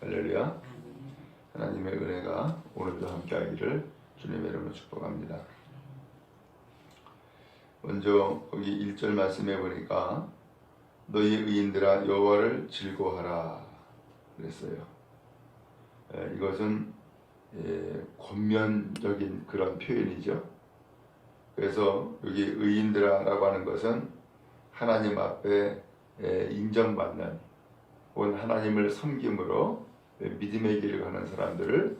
할렐루야. 하나님의 은혜가 오늘도 함께 하기를 주님의 이름으로 축복합니다. 먼저 거기 1절 말씀해 보니까 너희 의인들아 여호와를 즐거워하라 그랬어요. 에, 이것은 예, 권면적인 그런 표현이죠. 그래서 여기 의인들아라고 하는 것은 하나님 앞에 에, 인정받는 온 하나님을 섬김으로 예, 믿음의 길을 가는 사람들을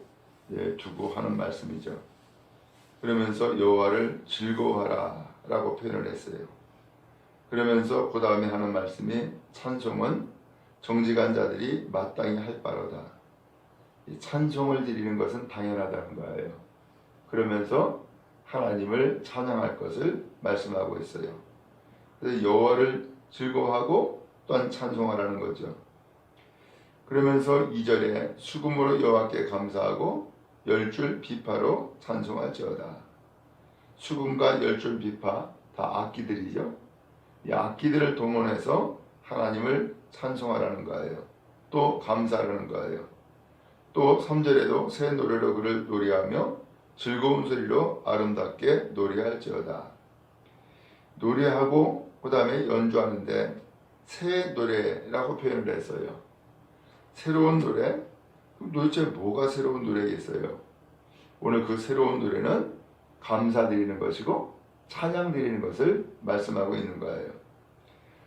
예, 두고 하는 말씀이죠. 그러면서 여호와를 즐거워하라라고 표현을 했어요. 그러면서 그 다음에 하는 말씀이 찬송은 정직한 자들이 마땅히 할 바로다. 이 찬송을 드리는 것은 당연하다는 거예요. 그러면서 하나님을 찬양할 것을 말씀하고 있어요. 그래서 여호와를 즐거워하고 또한 찬송하라는 거죠. 그러면서 2절에 수금으로 여호와께 감사하고 열줄 비파로 찬송할지어다. 수금과 열줄 비파 다 악기들이죠. 이 악기들을 동원해서 하나님을 찬송하라는 거예요. 또 감사하라는 거예요. 또 3절에도 새 노래로 그를 노래하며 즐거운 소리로 아름답게 노래할지어다. 노래하고 그 다음에 연주하는데 새 노래라고 표현을 했어요. 새로운 노래? 도대체 뭐가 새로운 노래겠어요? 오늘 그 새로운 노래는 감사드리는 것이고 찬양드리는 것을 말씀하고 있는 거예요.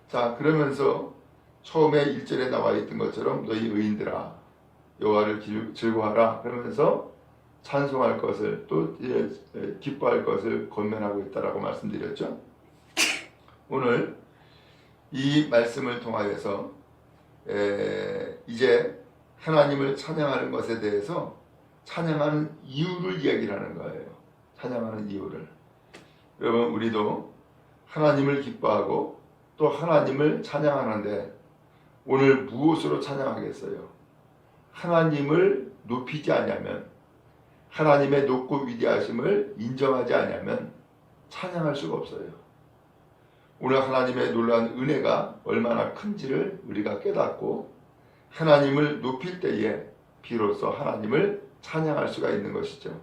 자, 그러면서 처음에 1절에 나와 있던 것처럼 너희 의인들아 여호와를 기- 즐거워하라 그러면서 찬송할 것을 또 예, 예, 기뻐할 것을 권면하고 있다라고 말씀드렸죠. 오늘 이 말씀을 통하여서 에, 이제 하나님을 찬양하는 것에 대해서 찬양하는 이유를 이야기를 하는 거예요. 찬양하는 이유를. 여러분 우리도 하나님을 기뻐하고 또 하나님을 찬양하는데 오늘 무엇으로 찬양하겠어요? 하나님을 높이지 않으면 하나님의 높고 위대하심을 인정하지 않으면 찬양할 수가 없어요. 오늘 하나님의 놀라운 은혜가 얼마나 큰지를 우리가 깨닫고 하나님을 높일 때에 비로소 하나님을 찬양할 수가 있는 것이죠.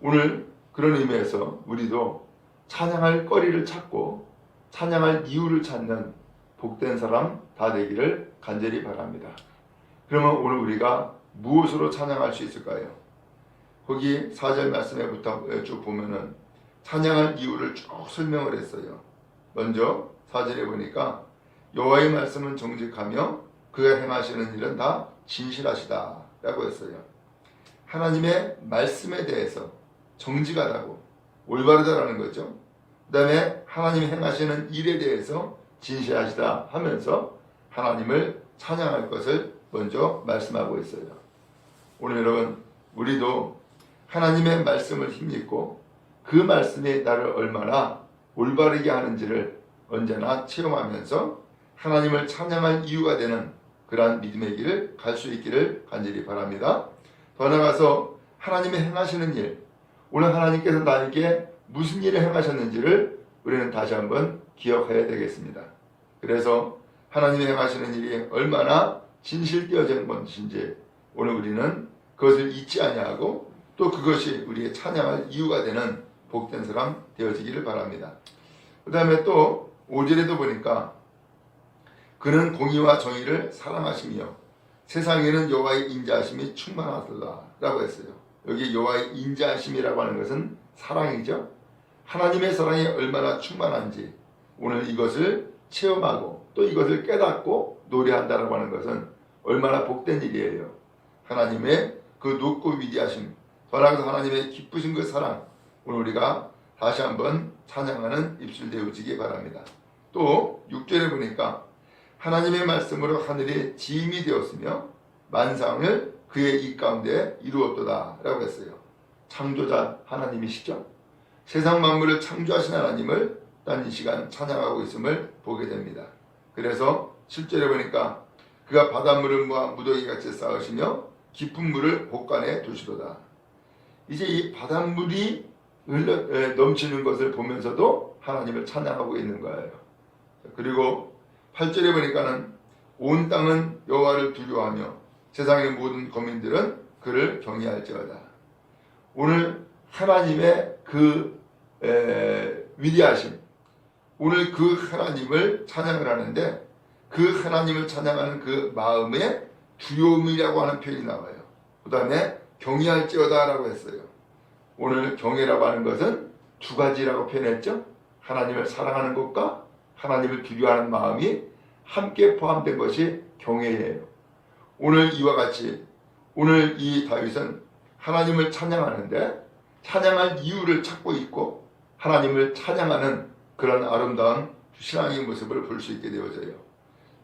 오늘 그런 의미에서 우리도 찬양할 거리를 찾고 찬양할 이유를 찾는 복된 사람 다 되기를 간절히 바랍니다. 그러면 오늘 우리가 무엇으로 찬양할 수 있을까요? 거기 4절 말씀에부터 쭉 보면은 찬양할 이유를 쭉 설명을 했어요. 먼저 4절에 보니까 여호와의 말씀은 정직하며 그가 행하시는 일은 다 진실하시다 라고 했어요. 하나님의 말씀에 대해서 정직하다고 올바르다라는 거죠. 그 다음에 하나님이 행하시는 일에 대해서 진실하시다 하면서 하나님을 찬양할 것을 먼저 말씀하고 있어요. 오늘 여러분 우리도 하나님의 말씀을 힘입고 그 말씀이 나를 얼마나 올바르게 하는지를 언제나 체험하면서 하나님을 찬양할 이유가 되는 그러한 믿음의 길을 갈 수 있기를 간절히 바랍니다. 더 나아가서 하나님의 행하시는 일, 오늘 하나님께서 나에게 무슨 일을 행하셨는지를 우리는 다시 한번 기억해야 되겠습니다. 그래서 하나님이 행하시는 일이 얼마나 진실되어진 것인지 오늘 우리는 그것을 잊지 아니하고 또 그것이 우리의 찬양할 이유가 되는 복된 사람 되어지기를 바랍니다. 그 다음에 또 5절에도 보니까 그는 공의와 정의를 사랑하시며 세상에는 여호와의 인자하심이 충만하더라 라고 했어요. 여기 여호와의 인자하심이라고 하는 것은 사랑이죠. 하나님의 사랑이 얼마나 충만한지 오늘 이것을 체험하고 또 이것을 깨닫고 노래한다라고 하는 것은 얼마나 복된 일이에요. 하나님의 그 높고 위대하심, 더 나아가서 하나님의 기쁘신 그 사랑, 오늘 우리가 다시 한번 찬양하는 입술 되어지기 바랍니다. 또 6절에 보니까 하나님의 말씀으로 하늘이 지임이 되었으며 만상을 그의 입 가운데 이루었도다 라고 했어요. 창조자 하나님이시죠. 세상 만물을 창조하신 하나님을 딴 이 시간 찬양하고 있음을 보게 됩니다. 그래서 7절에 보니까 그가 바닷물을 모아 무더기 같이 쌓으시며 깊은 물을 곳간에 두시도다. 이제 이 바닷물이 흘러 에, 넘치는 것을 보면서도 하나님을 찬양하고 있는 거예요. 그리고 8절에 보니까는 온 땅은 여호와를 두려워하며 세상의 모든 거민들은 그를 경외할지어다. 오늘 하나님의 그 에, 위대하심, 오늘 그 하나님을 찬양을 하는데 그 하나님을 찬양하는 그 마음에 두려움이라고 하는 표현이 나와요. 그 다음에 경외할지어다라고 했어요. 오늘 경외라고 하는 것은 두 가지라고 표현했죠. 하나님을 사랑하는 것과 하나님을 두려워하는 마음이 함께 포함된 것이 경외예요. 오늘 이와 같이 오늘 이 다윗은 하나님을 찬양하는데 찬양할 이유를 찾고 있고 하나님을 찬양하는 그런 아름다운 신앙의 모습을 볼 수 있게 되어져요.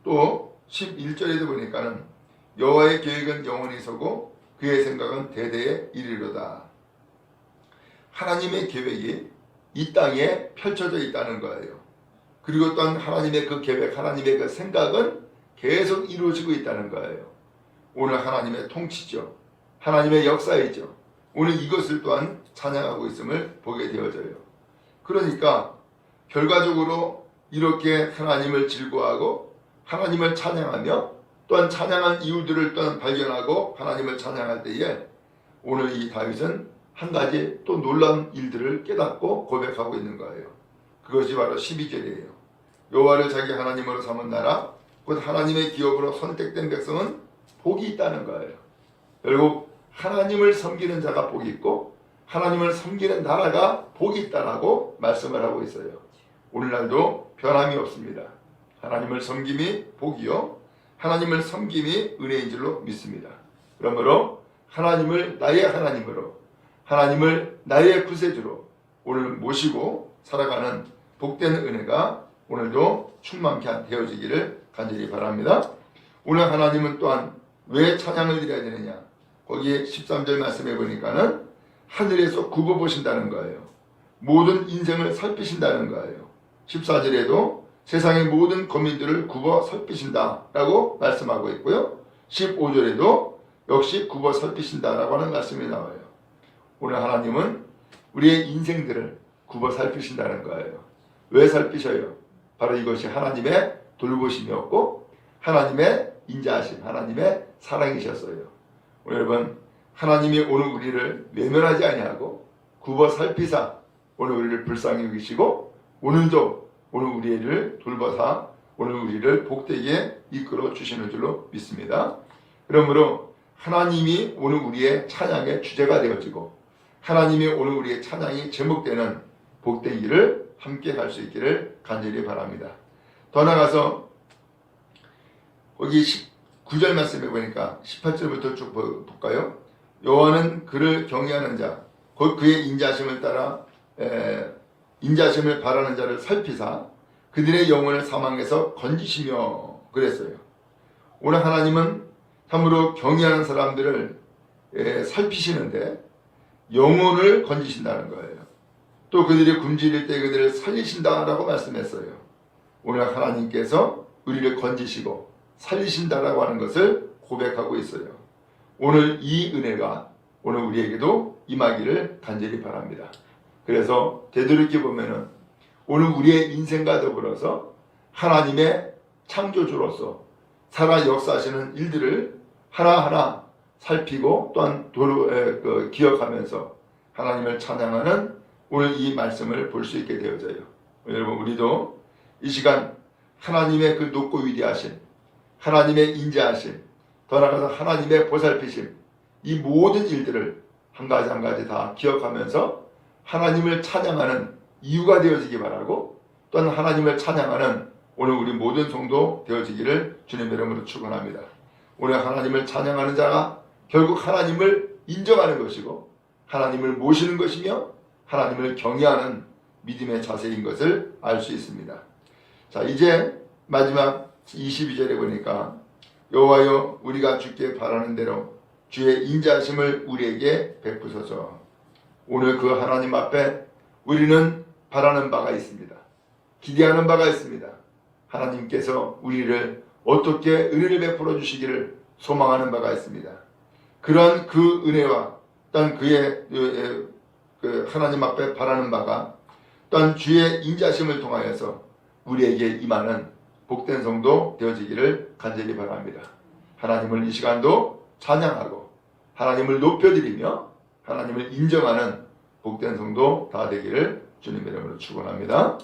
또 11절에도 보니까는 여호와의 계획은 영원히 서고 그의 생각은 대대에 이르로다. 하나님의 계획이 이 땅에 펼쳐져 있다는 거예요. 그리고 또한 하나님의 그 계획, 하나님의 그 생각은 계속 이루어지고 있다는 거예요. 오늘 하나님의 통치죠. 하나님의 역사이죠. 오늘 이것을 또한 찬양하고 있음을 보게 되어져요. 그러니까 결과적으로 이렇게 하나님을 즐거워하고 하나님을 찬양하며 또한 찬양한 이유들을 또한 발견하고 하나님을 찬양할 때에 오늘 이 다윗은 한 가지 또 놀라운 일들을 깨닫고 고백하고 있는 거예요. 그것이 바로 12절이에요. 여호와를 자기 하나님으로 삼은 나라 곧 하나님의 기업으로 선택된 백성은 복이 있다는 거예요. 결국 하나님을 섬기는 자가 복이 있고 하나님을 섬기는 나라가 복이 있다라고 말씀을 하고 있어요. 오늘날도 변함이 없습니다. 하나님을 섬김이 복이요. 하나님을 섬김이 은혜인 줄로 믿습니다. 그러므로 하나님을 나의 하나님으로 하나님을 나의 구세주로 오늘 모시고 살아가는 복된 은혜가 오늘도 충만케 되어지기를 간절히 바랍니다. 오늘 하나님은 또한 왜 찬양을 드려야 되느냐? 거기에 13절 말씀해 보니까는 하늘에서 굽어 보신다는 거예요. 모든 인생을 살피신다는 거예요. 14절에도 세상의 모든 거민들을 굽어 살피신다 라고 말씀하고 있고요. 15절에도 역시 굽어 살피신다 라고 하는 말씀이 나와요. 오늘 하나님은 우리의 인생들을 굽어 살피신다는 거예요. 왜 살피셔요? 바로 이것이 하나님의 돌보심이었고 하나님의 인자하심, 하나님의 사랑이셨어요. 여러분 하나님이 오늘 우리를 외면하지 아니하고 굽어 살피사 오늘 우리를 불쌍히 여기시고 오늘도 오늘 우리를 돌보사 오늘 우리를 복되게 이끌어 주시는 줄로 믿습니다. 그러므로 하나님이 오늘 우리의 찬양의 주제가 되어지고 하나님이 오늘 우리의 찬양이 제목되는 일을 함께 할 수 있기를 간절히 바랍니다. 더 나아가서 거기 19절 말씀해 보니까 18절부터 쭉 볼까요? 여호와는 그를 경외하는 자, 곧 그의 인자심을 따라 에, 인자심을 바라는 자를 살피사 그들의 영혼을 사망에서 건지시며 그랬어요. 오늘 하나님은 참으로 경외하는 사람들을 에, 살피시는데 영혼을 건지신다는 거예요. 또 그들이 굶주릴 때 그들을 살리신다라고 말씀했어요. 오늘 하나님께서 우리를 건지시고 살리신다라고 하는 것을 고백하고 있어요. 오늘 이 은혜가 오늘 우리에게도 임하기를 간절히 바랍니다. 그래서 되돌이켜 보면은 오늘 우리의 인생과 더불어서 하나님의 창조주로서 살아 역사하시는 일들을 하나하나 살피고 또한 도로, 에, 그, 기억하면서 하나님을 찬양하는 오늘 이 말씀을 볼 수 있게 되어져요. 여러분 우리도 이 시간 하나님의 그 높고 위대하신 하나님의 인자하심 더 나아가서 하나님의 보살피심 이 모든 일들을 한 가지 한 가지 다 기억하면서 하나님을 찬양하는 이유가 되어지기 바라고 또한 하나님을 찬양하는 오늘 우리 모든 성도 되어지기를 주님의 이름으로 축원합니다. 오늘 하나님을 찬양하는 자가 결국 하나님을 인정하는 것이고 하나님을 모시는 것이며 하나님을 경외하는 믿음의 자세인 것을 알 수 있습니다. 자, 이제 마지막 22절에 보니까 여호와여 우리가 주께 바라는 대로 주의 인자심을 우리에게 베푸소서. 오늘 그 하나님 앞에 우리는 바라는 바가 있습니다. 기대하는 바가 있습니다. 하나님께서 우리를 어떻게 은혜를 베풀어 주시기를 소망하는 바가 있습니다. 그런 그 은혜와 또한 그의 그, 그 하나님 앞에 바라는 바가 또한 주의 인자심을 통하여서 우리에게 임하는 복된 성도 되어지기를 간절히 바랍니다. 하나님을 이 시간도 찬양하고 하나님을 높여드리며 하나님을 인정하는 복된 성도 다 되기를 주님 이름으로 축원합니다.